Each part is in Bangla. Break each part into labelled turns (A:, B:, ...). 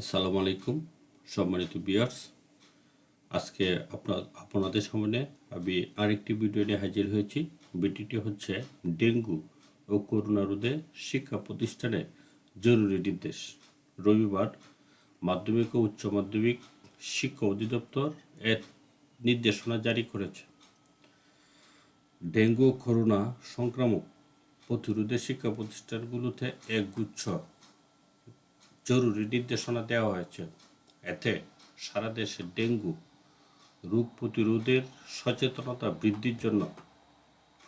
A: আসসালামু আলাইকুম, সম্মানিত বিয়ার্স আজকে আপনার আপনাদের সামনে আমি আরেকটি ভিডিও নিয়ে হাজির হয়েছি। ভিডিওটি হচ্ছে ডেঙ্গু ও করোনা রোধে শিক্ষা প্রতিষ্ঠানে জরুরি নির্দেশ। রবিবার মাধ্যমিক ও উচ্চ মাধ্যমিক শিক্ষা অধিদপ্তর এর নির্দেশনা জারি করেছে। ডেঙ্গু করোনা সংক্রামক প্রতিরোধে শিক্ষা প্রতিষ্ঠানগুলোতে একগুচ্ছ জরুরি নির্দেশনা দেওয়া হয়েছে। এতে সারা দেশে ডেঙ্গু রোগ প্রতিরোধের সচেতনতা বৃদ্ধির জন্য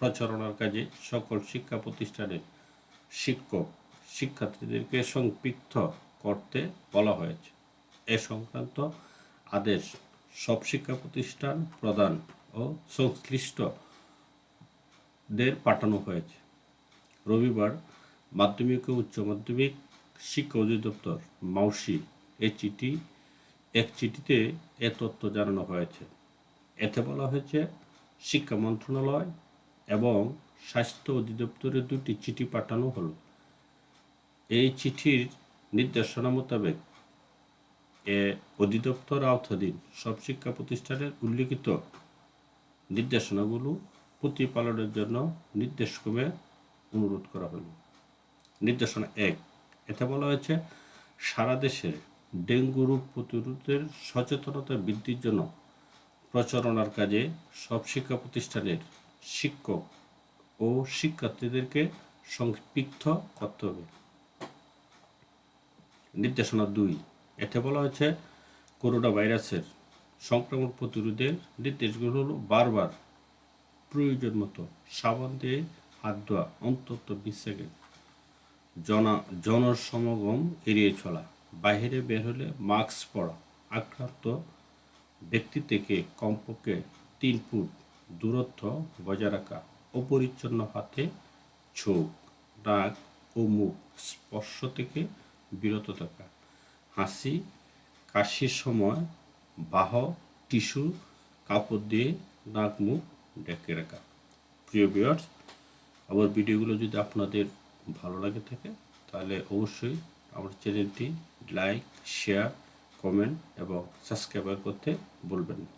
A: প্রচারণার কাজে সকল শিক্ষা প্রতিষ্ঠানের শিক্ষক, শিক্ষার্থীদেরকে সম্পৃক্ত করতে বলা হয়েছে। এ সংক্রান্ত আদেশ সব শিক্ষা প্রতিষ্ঠান প্রদান ও সংশ্লিষ্টদের পাঠানো হয়েছে। রবিবার মাধ্যমিক ও উচ্চ মাধ্যমিক শিক্ষা অধিদপ্তর, মাউসি এ চিঠি এক চিঠিতে এ তথ্য জানানো হয়েছে। এতে বলা হয়েছে, শিক্ষা মন্ত্রণালয় এবং স্বাস্থ্য অধিদপ্তরে দুটি চিঠি পাঠানো হলো। এই চিঠির নির্দেশনা মোতাবেক এ অধিদপ্তর আওতাধীন সব শিক্ষা প্রতিষ্ঠানের উল্লিখিত নির্দেশনাগুলো প্রতিপালনের জন্য নির্দেশক্রমে অনুরোধ করা হলো। নির্দেশনা এক এতে বলা হয়েছে, সারা দেশে ডেঙ্গু রোগ প্রতিরোধের সচেতনতা বৃদ্ধির জন্য প্রচারণার কাজে সব শিক্ষা প্রতিষ্ঠানের শিক্ষক ও শিক্ষার্থীদেরকে সম্পৃক্ত করতে হবে। নির্দেশনা দুই, এতে বলা হয়েছে, করোনা ভাইরাসের সংক্রমণ প্রতিরোধের নির্দেশগুলো হলো বারবার প্রয়োজন মতো সাবান দিয়ে হাত ধোয়া, অন্তত বিশ সেকেন্ড। জনা, জনসমাগম এড়িয়ে চলা। বাইরে বের হলে মাস্ক পরা, আক্রান্ত ব্যক্তি থেকে কমপক্ষে তিন ফুট দূরত্ব বজায় রাখা, অপরিচ্ছন্ন হাতে চোখ, নাক ও মুখ স্পর্শ থেকে বিরত থাকা, হাসি, কাশির সময় বাহ, টিস্যু, কাপড় দিয়ে নাক মুখ ঢেকে রাখা। প্রিয় বিয়ার্স আমার ভিডিওগুলো যদি আপনাদের ভালো লাগে থাকে, তাহলে অবশ্যই আমার চ্যানেলটি লাইক, শেয়ার, কমেন্ট এবং সাবস্ক্রাইব করতে বলবেন না।